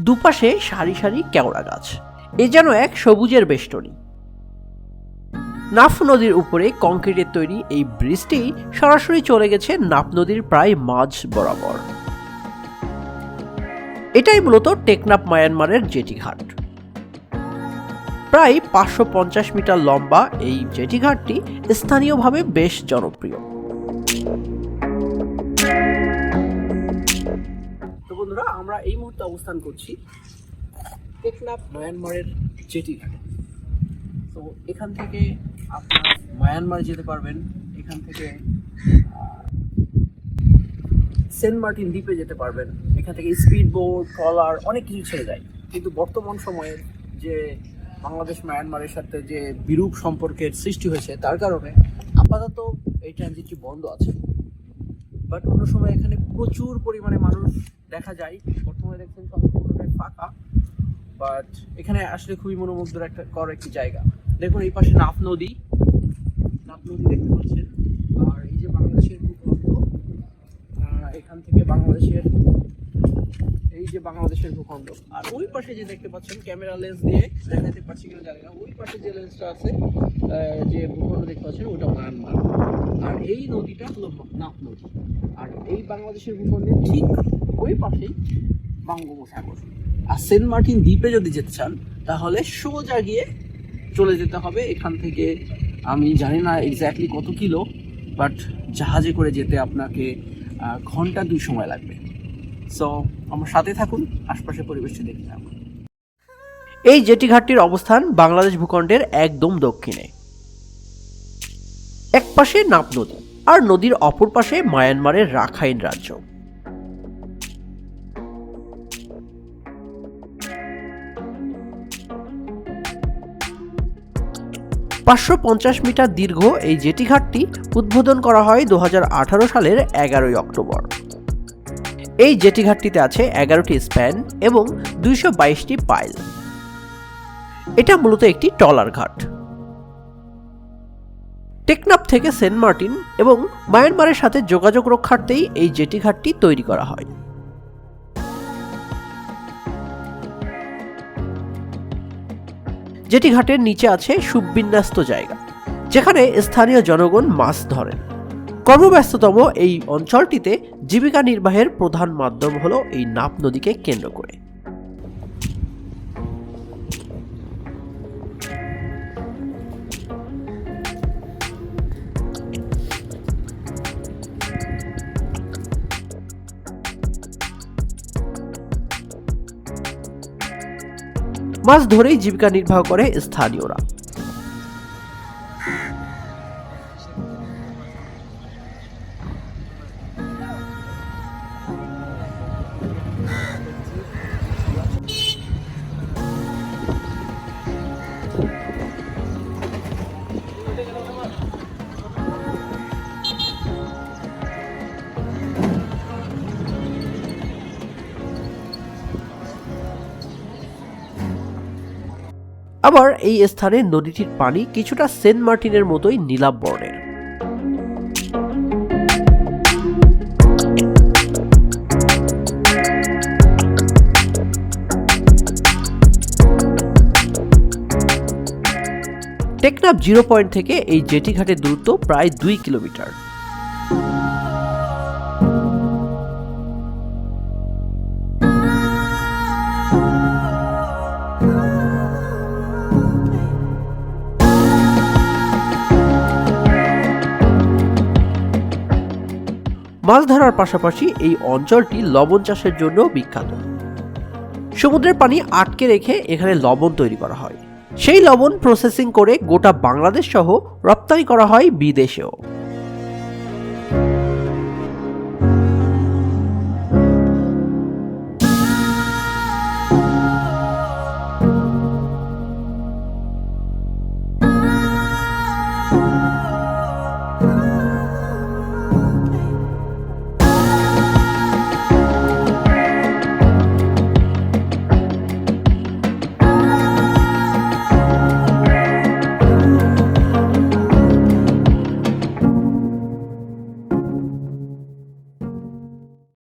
দুপাশে সারি সারি কেওড়া গাছ। এ যেন এক সবুজের বেষ্টনী। নাফ নদীর উপরে কংক্রিটের তৈরি এই ব্রিজটি সরাসরি চলে গেছে নাফ নদীর প্রায় মাঝ বরাবর। এটাই মূলত টেকনাফ মায়ানমারের জেটিঘাট প্রায় পাঁচশো পঞ্চাশ মিটার লম্বা এই জেটিঘাটটি স্থানীয়ভাবে বেশ জনপ্রিয়। আমরা এই মুহূর্তে অবস্থান করছি টেকনাফ মায়ানমারের জেটিঘাটে তো এখান থেকে আপনার মায়ানমার যেতে পারবেন। এখান থেকে সেন্ট মার্টিন দ্বীপে যেতে পারবেন। এখান থেকে স্পিড বোট, ট্রলার, অনেক কিছু ছেড়ে যায়। কিন্তু বর্তমান সময়ে যে বাংলাদেশ মায়ানমারের সাথে যে বিরূপ সম্পর্কের সৃষ্টি হয়েছে, তার কারণে আপাতত এই ট্রানজিটটি বন্ধ আছে। বাট অন্য সময় এখানে প্রচুর পরিমাণে মানুষ দেখা যায়। বর্তমানে দেখছেন সম্পূর্ণটাই ফাঁকা বাট এখানে আসলে খুবই মনোমুগ্ধর একটা, কর একটি জায়গা। দেখুন, এই পাশে নাফ নদী। নাফ নদী দেখতে পাচ্ছেন। আর এই যে বাংলাদেশের ভূখণ্ড এখান থেকে বাংলাদেশের, এই যে বাংলাদেশের ভূখণ্ড। আর ওই পাশে যে দেখতে পাচ্ছেন, ক্যামেরা লেন্স দিয়ে দেখাতে পারছি কিনা জানি না। ওই পাশে যে লেন্সটা আছে যে ভূখণ্ড দেখতে পাচ্ছেন, ওটা মায়ানমার। এই নদীটা হলো নাফ নদী। আর এই বাংলাদেশের ভূখণ্ডের ঠিক ওই পাশেই বঙ্গোপসাগর। আর সেন্ট মার্টিন দ্বীপে যদি যেতে চান, তাহলে সোজা গিয়ে চলে যেতে হবে। এখান থেকে আমি জানি না এক্স্যাক্টলি কত কিলো বাট জাহাজে করে যেতে আপনাকে ঘণ্টা দুই সময় লাগবে। সো আমার সাথে থাকুন, আশপাশের পরিবেশটি দেখতে থাকুন। এই জেটি ঘাটটির অবস্থান বাংলাদেশ ভূখণ্ডের একদম দক্ষিণে। এক পাশে নাপ নদী আর নদীর অপর পাশে মায়ানমারের রাখাইন রাজ্য। পাঁচশো পঞ্চাশ মিটার দীর্ঘ এই জেটি ঘাটটি উদ্বোধন করা হয় দু আঠারো সালের এগারোই অক্টোবর। এই জেটি ঘাটটিতে আছে এগারোটি স্প্যান এবং দুইশো বাইশটি পাইল। এটা মূলত একটি টলার ঘাট। টেকনাফ থেকে সেন্ট মার্টিন এবং মায়ানমারের সাথে যোগাযোগ রক্ষার্থেই এই জেটি ঘাটটি তৈরি করা হয়। যেটি ঘাটের নিচে আছে সুবিন্যস্ত জায়গা, যেখানে স্থানীয় জনগণ মাছ ধরেন। কর্মব্যস্ততম এই অঞ্চলটিতে জীবিকা নির্বাহের প্রধান মাধ্যম হলো এই নাপ নদীকে কেন্দ্র করে। মাছ ধরেই জীবিকা নির্বাহ করে স্থানীয়রা। আবার এই স্থানে নদীটির পানি কিছুটা সেন্ট মার্টিনের মতোই নীলাভ বর্ণের। টেকনাফ জিরো পয়েন্ট থেকে এই জেটি ঘাটের দূরত্ব প্রায় দুই কিলোমিটার। মাছ ধরার পাশাপাশি এই অঞ্চলটি লবণ চাষের জন্য বিখ্যাত। সমুদ্রের পানি আটকে রেখে এখানে লবণ তৈরি করা হয়। সেই লবণ প্রসেসিং করে গোটা বাংলাদেশ সহ রপ্তানি করা হয় বিদেশেও।